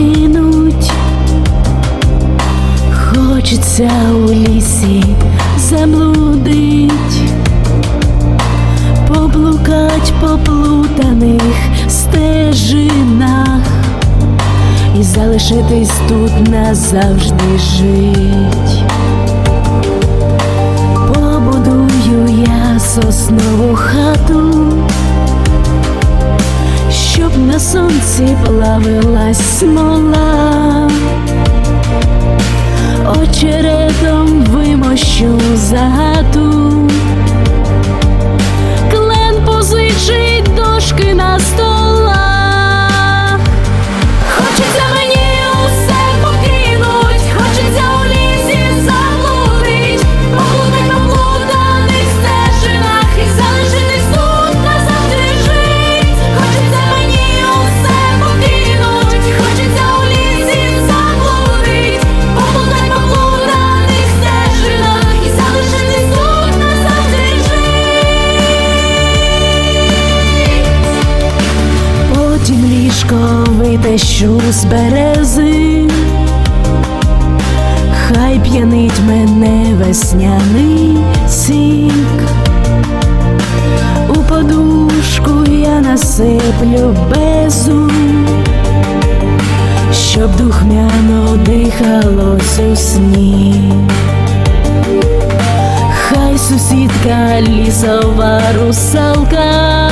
гинуть, хочеться у лісі заблудить, поблукать поплутаних стежинах і залишитись тут назавжди жить. Побудую я соснову хату сонці плавилась смола, очеретом вимощу загату, Ліжко витащу з берези, хай п'янить мене весняний сік, у подушку я насиплю безу, щоб духмяно дихалось у сні. Хай сусідка лісова русалка